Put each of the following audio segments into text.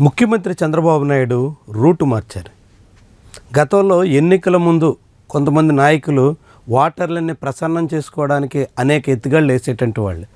ముఖ్యమంత్రి చంద్రబాబు నాయుడు రూటు మార్చారు. గతంలో ఎన్నికల ముందు కొంతమంది నాయకులు ఓటర్లని ప్రసన్నం చేసుకోవడానికి అనేక ఎత్తుగళ్ళు వేసేటటువంటి వాళ్ళు.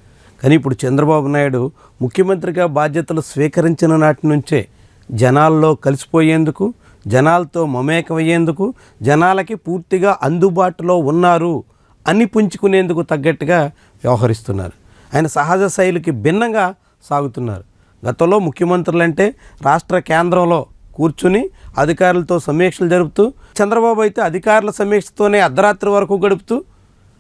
కానీ ఇప్పుడు చంద్రబాబు నాయుడు ముఖ్యమంత్రిగా బాధ్యతలు స్వీకరించిన నాటి నుంచే జనాల్లో కలిసిపోయేందుకు జనాలతో మమేకమయ్యేందుకు జనాలకి పూర్తిగా అందుబాటులో ఉన్నారు అని పుంజుకునేందుకు తగ్గట్టుగా వ్యవహరిస్తున్నారు. ఆయన సహజ శైలికి భిన్నంగా సాగుతున్నారు. గతంలో ముఖ్యమంత్రులు అంటే రాష్ట్ర కేంద్రంలో కూర్చుని అధికారులతో సమీక్షలు జరుపుతూ చంద్రబాబు అయితే అధికారుల సమీక్షతోనే అర్ధరాత్రి వరకు గడుపుతూ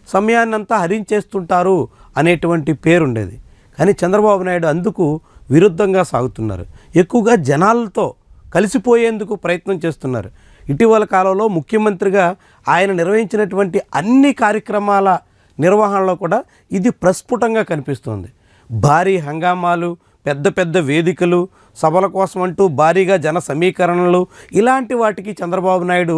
సమయాన్ని అంతా హరించేస్తుంటారు అనేటువంటి పేరుండేది. కానీ చంద్రబాబు నాయుడు అందుకు విరుద్ధంగా సాగుతున్నారు. ఎక్కువగా జనాలతో కలిసిపోయేందుకు ప్రయత్నం చేస్తున్నారు. ఇటీవల కాలంలో ముఖ్యమంత్రిగా ఆయన నిర్వహించినటువంటి అన్ని కార్యక్రమాల నిర్వహణలో కూడా ఇది ప్రస్ఫుటంగా కనిపిస్తోంది. భారీ హంగామాలు పెద్ద పెద్ద వేదికలు సభల కోసం అంటూ భారీగా జన సమీకరణలు ఇలాంటి వాటికి చంద్రబాబు నాయుడు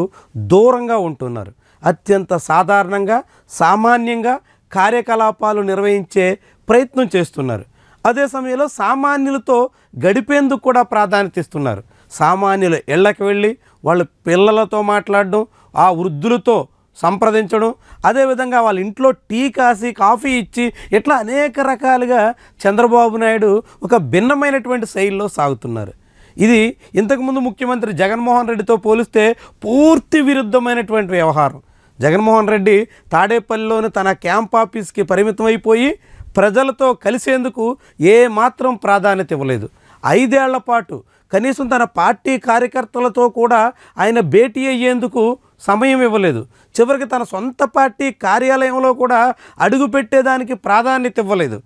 దూరంగా ఉంటున్నారు. అత్యంత సాధారణంగా సామాన్యంగా కార్యకలాపాలు నిర్వహించే ప్రయత్నం చేస్తున్నారు. అదే సమయంలో సామాన్యులతో గడిపేందుకు కూడా ప్రాధాన్యత ఇస్తున్నారు. సామాన్యుల ఇళ్ళకి వెళ్ళి వాళ్ళ పిల్లలతో మాట్లాడడం ఆ వృద్ధులతో సంప్రదించడం. అదేవిధంగా వాళ్ళ ఇంట్లో టీ కాసి కాఫీ ఇచ్చి ఇట్లా అనేక రకాలుగా చంద్రబాబు నాయుడు ఒక భిన్నమైనటువంటి శైలిలో సాగుతున్నారు. ఇది ఇంతకుముందు ముఖ్యమంత్రి జగన్మోహన్ రెడ్డితో పోలిస్తే పూర్తి విరుద్ధమైనటువంటి వ్యవహారం. జగన్మోహన్ రెడ్డి తాడేపల్లిలోని తన క్యాంప్ ఆఫీస్కి పరిమితం అయిపోయి ప్రజలతో కలిసేందుకు ఏ మాత్రం ప్రాధాన్యత ఇవ్వలేదు. ఐదేళ్ళ పాటు కనీసం తన పార్టీ కార్యకర్తలతో కూడా ఆయన భేటీ అయ్యేందుకు సమయం ఇవ్వలేదు. చివరికి తన సొంత పార్టీ కార్యాలయంలో కూడా అడుగు పెట్టేదానికి ప్రాధాన్యత ఇవ్వలేదు.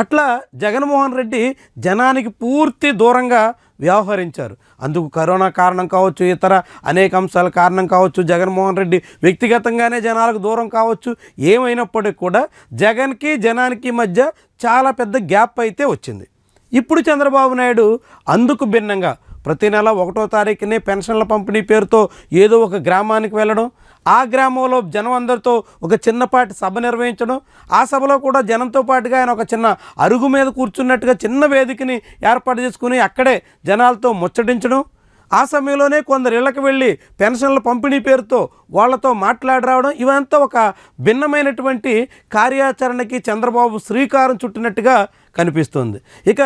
అట్లా జగన్మోహన్ రెడ్డి జనానికి పూర్తి దూరంగా వ్యవహరించారు. అందుకు కరోనా కారణం కావచ్చు ఇతర అనేక అంశాల కారణం కావచ్చు జగన్మోహన్ రెడ్డి వ్యక్తిగతంగానే జనాలకు దూరం కావచ్చు ఏమైనప్పటికీ కూడా జగన్కి జనానికి మధ్య చాలా పెద్ద గ్యాప్ అయితే వచ్చింది. ఇప్పుడు చంద్రబాబు నాయుడు అందుకు భిన్నంగా ప్రతి నెల ఒకటో తారీఖునే పెన్షన్ల పంపిణీ పేరుతో ఏదో ఒక గ్రామానికి వెళ్ళడం ఆ గ్రామంలో జనం అందరితో ఒక చిన్నపాటి సభ నిర్వహించడం ఆ సభలో కూడా జనంతో పాటుగా ఆయన ఒక చిన్న అరుగు మీద కూర్చున్నట్టుగా చిన్న వేదికని ఏర్పాటు చేసుకుని అక్కడే జనాలతో ముచ్చటించడం ఆ సమయంలోనే కొందరు ఇళ్ళకి వెళ్ళి పెన్షన్ల పంపిణీ పేరుతో వాళ్ళతో మాట్లాడి రావడం ఇవంతా ఒక భిన్నమైనటువంటి కార్యాచరణకి చంద్రబాబు శ్రీకారం చుట్టినట్టుగా కనిపిస్తుంది. ఇక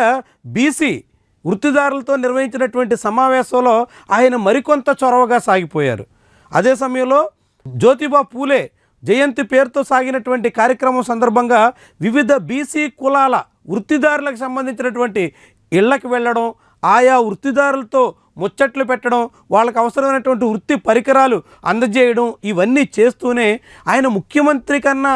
బీసీ వృత్తిదారులతో నిర్వహించినటువంటి సమావేశంలో ఆయన మరికొంత చొరవగా సాగిపోయారు. అదే సమయంలో జ్యోతిబా పూలే జయంతి పేరుతో సాగినటువంటి కార్యక్రమం సందర్భంగా వివిధ బీసీ కులాల వృత్తిదారులకు సంబంధించినటువంటి ఇళ్ళకు వెళ్ళడం ఆయా వృత్తిదారులతో ముచ్చట్లు పెట్టడం వాళ్ళకు అవసరమైనటువంటి వృత్తి పరికరాలు అందజేయడం ఇవన్నీ చేస్తూనే ఆయన ముఖ్యమంత్రి కన్నా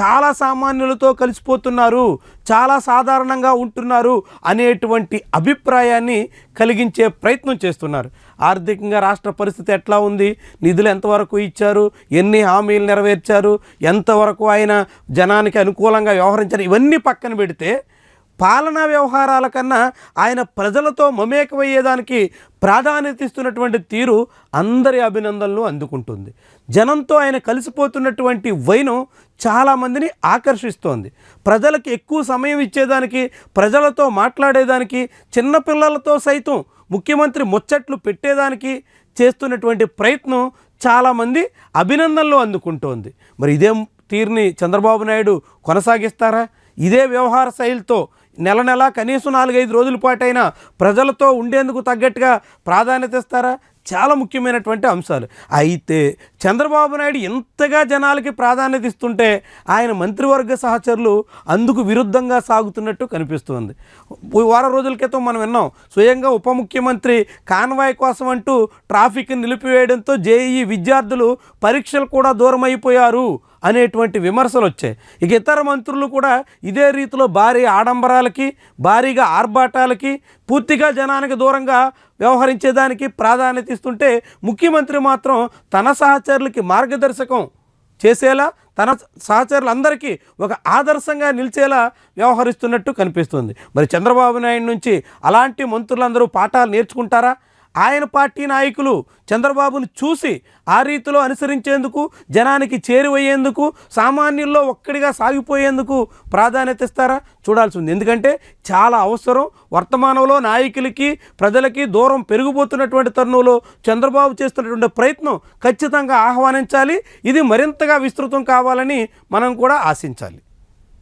చాలా సామాన్యులతో కలిసిపోతున్నారు చాలా సాధారణంగా ఉంటున్నారు అనేటువంటి అభిప్రాయాన్ని కలిగించే ప్రయత్నం చేస్తున్నారు. ఆర్థికంగా రాష్ట్ర పరిస్థితి ఎట్లా ఉంది? నిధులు ఎంతవరకు ఇచ్చారు? ఎన్ని హామీలు నెరవేర్చారు? ఎంతవరకు ఆయన జనానికి అనుకూలంగా వ్యవహరించారు? ఇవన్నీ పక్కన పెడితే పాలనా వ్యవహారాల కన్నా ఆయన ప్రజలతో మమేకమయ్యేదానికి ప్రాధాన్యత ఇస్తున్నటువంటి తీరు అందరి అభినందనలు అందుకుంటుంది. జనంతో ఆయన కలిసిపోతున్నటువంటి వైనం చాలామందిని ఆకర్షిస్తోంది. ప్రజలకు ఎక్కువ సమయం ఇచ్చేదానికి ప్రజలతో మాట్లాడేదానికి చిన్నపిల్లలతో సైతం ముఖ్యమంత్రి ముచ్చట్లు పెట్టేదానికి చేస్తున్నటువంటి ప్రయత్నం చాలామంది అభినందనలు అందుకుంటోంది. మరి ఇదే తీరుని చంద్రబాబు నాయుడు కొనసాగిస్తారా? ఇదే వ్యవహార శైలితో నెల నెల కనీసం నాలుగైదు రోజుల పాటైనా ప్రజలతో ఉండేందుకు తగ్గట్టుగా ప్రాధాన్యత ఇస్తారా? చాలా ముఖ్యమైనటువంటి అంశాలు. అయితే చంద్రబాబు నాయుడు ఎంతగా జనాలకి ప్రాధాన్యత ఇస్తుంటే ఆయన మంత్రివర్గ సహచరులు అందుకు విరుద్ధంగా సాగుతున్నట్టు కనిపిస్తుంది. వారం రోజుల క్రితం మనం విన్నాం స్వయంగా ఉప ముఖ్యమంత్రి కాన్వాయ్ కోసం అంటూ ట్రాఫిక్ నిలిపివేయడంతో జేఈఈ విద్యార్థులు పరీక్షలు కూడా దూరం అయిపోయారు అనేటువంటి విమర్శలు వచ్చాయి. ఇక ఇతర మంత్రులు కూడా ఇదే రీతిలో భారీ ఆడంబరాలకి భారీగా ఆర్భాటాలకి పూర్తిగా జనానికి దూరంగా వ్యవహరించేదానికి ప్రాధాన్యత ఇస్తుంటే ముఖ్యమంత్రి మాత్రం తన సహచరులకి మార్గదర్శకం చేసేలా తన సహచరులందరికీ ఒక ఆదర్శంగా నిలిచేలా వ్యవహరిస్తున్నట్టు కనిపిస్తుంది. మరి చంద్రబాబు నాయుడు నుంచి అలాంటి మంత్రులందరూ పాఠాలు నేర్చుకుంటారా? ఆయన పార్టీ నాయకులు చంద్రబాబును చూసి ఆ రీతిలో అనుసరించేందుకు జనానికి చేరువయ్యేందుకు సామాన్యుల్లో ఒక్కడిగా సాగిపోయేందుకు ప్రాధాన్యత ఇస్తారా? చూడాల్సి ఉంది. ఎందుకంటే చాలా అవసరం. వర్తమానంలో నాయకులకి ప్రజలకి దూరం పెరిగిపోతున్నటువంటి తరుణంలో చంద్రబాబు చేస్తున్నటువంటి ప్రయత్నం ఖచ్చితంగా ఆహ్వానించాలి. ఇది మరింతగా విస్తృతం కావాలని మనం కూడా ఆశించాలి.